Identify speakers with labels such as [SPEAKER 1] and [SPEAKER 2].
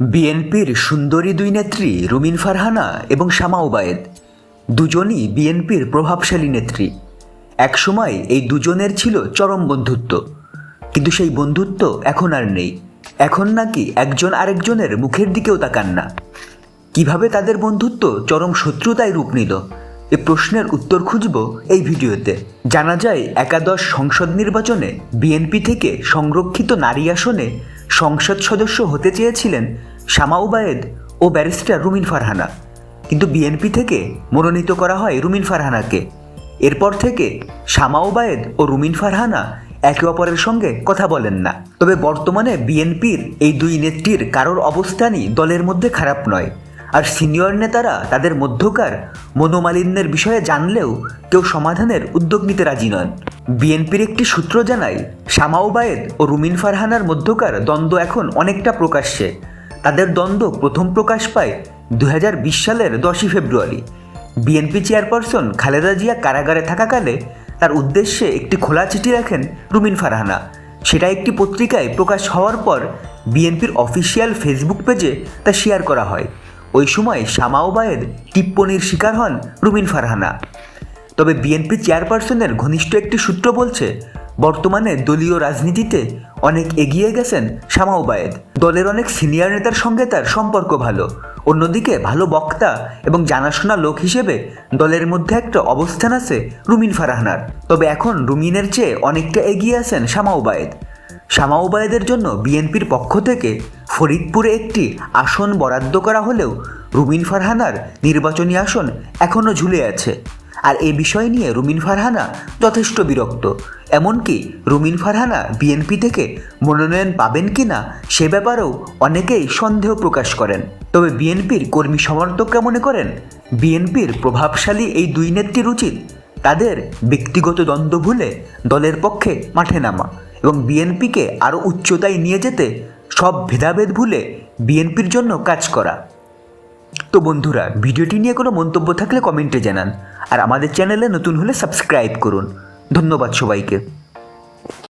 [SPEAKER 1] বিএনপির সুন্দরী দুই নেত্রী রুমিন ফারহানা এবং শামা ওবায়েদ। দুজনই বিএনপির প্রভাবশালী নেত্রী। একসময় এই দুজনের ছিল চরম বন্ধুত্ব। কিন্তু সেই বন্ধুত্ব এখন আর নেই। এখন নাকি একজন আরেকজনের মুখের দিকেও তাকান না। কীভাবে তাদের বন্ধুত্ব চরম শত্রুতায় রূপ নিল? এ প্রশ্নের উত্তর খুঁজব এই ভিডিওতে। জানা যায়, একাদশ সংসদ নির্বাচনে বিএনপি থেকে সংরক্ষিত নারী আসনে সংসদ সদস্য হতে চেয়েছিলেন শামা উবায়েদ ও ব্যারিস্টার রুমিন ফারহানা। কিন্তু বিএনপি থেকে মনোনীত করা হয় রুমিন ফারহানাকে। এরপর থেকে শামা ওবায়েদ ও রুমিন ফারহানা একে অপরের সঙ্গে কথা বলেন না। তবে বর্তমানে বিএনপির এই দুই নেত্রীর কারোর অবস্থানই দলের মধ্যে খারাপ নয়। আর সিনিয়র নেতারা তাদের মধ্যকার মনোমালিন্যের বিষয়ে জানলেও কেউ সমাধানের উদ্যোগ নিতে রাজি নন। বিএনপির একটি সূত্র জানায়, শামা ওবায়েদ ও রুমিন ফারহানার মধ্যকার দ্বন্দ্ব এখন অনেকটা প্রকাশ্যে। তাদের দ্বন্দ্ব প্রথম প্রকাশ পায় দু হাজার বিশ সালের দশই ফেব্রুয়ারি। বিএনপি চেয়ারপারসন খালেদা জিয়া কারাগারে থাকাকালে তার উদ্দেশ্যে একটি খোলা চিঠি রাখেন রুমিন ফারহানা। সেটা একটি পত্রিকায় প্রকাশ হওয়ার পর বিএনপির অফিসিয়াল ফেসবুক পেজে তা শেয়ার করা হয়। ওই সময় শামা ওবায়েদ টিপ্পনির শিকার হন রুমিন ফারহানা। তবে বিএনপি চেয়ারপারসনের ঘনিষ্ঠ একটি সূত্র বলছে, বর্তমানে দলীয় রাজনীতিতে অনেক এগিয়ে গেছেন শামা ওবায়েদ দলের অনেক সিনিয়র নেতার সঙ্গে তার সম্পর্ক ভালো। অন্যদিকে ভালো বক্তা এবং জানাশোনা লোক হিসেবে দলের মধ্যে একটা অবস্থান আছে রুমিন ফারহানার। তবে এখন রুমিনের চেয়ে অনেকটা এগিয়ে আছেন শামা ওবায়েদ শামা ওবায়েদের জন্য বিএনপির পক্ষ থেকে ফরিদপুরে একটি আসন বরাদ্দ করা হলেও রুমিন ফারহানার নির্বাচনী আসন এখনও ঝুলে আছে। আর এ বিষয় নিয়ে রুমিন ফারহানা যথেষ্ট বিরক্ত। এমনকি রুমিন ফারহানা বিএনপি থেকে মনোনয়ন পাবেন কি না সে ব্যাপারেও অনেকেই সন্দেহ প্রকাশ করেন। তবে বিএনপির কর্মী সমর্থকরা মনে করেন? বিএনপির প্রভাবশালী এই দুই নেত্রীর উচিত। তাদের ব্যক্তিগত দ্বন্দ্ব ভুলে দলের পক্ষে মাঠে নামা এবং বিএনপিকে আরও উচ্চতায় নিয়ে যেতে সব ভেদাভেদ ভুলে বিএনপির জন্য কাজ করা। তো বন্ধুরা, ভিডিওটি নিয়ে কোনো মন্তব্য থাকলে কমেন্টে জানান। আর আমাদের চ্যানেলে নতুন হলে সাবস্ক্রাইব করুন। ধন্যবাদ সবাইকে।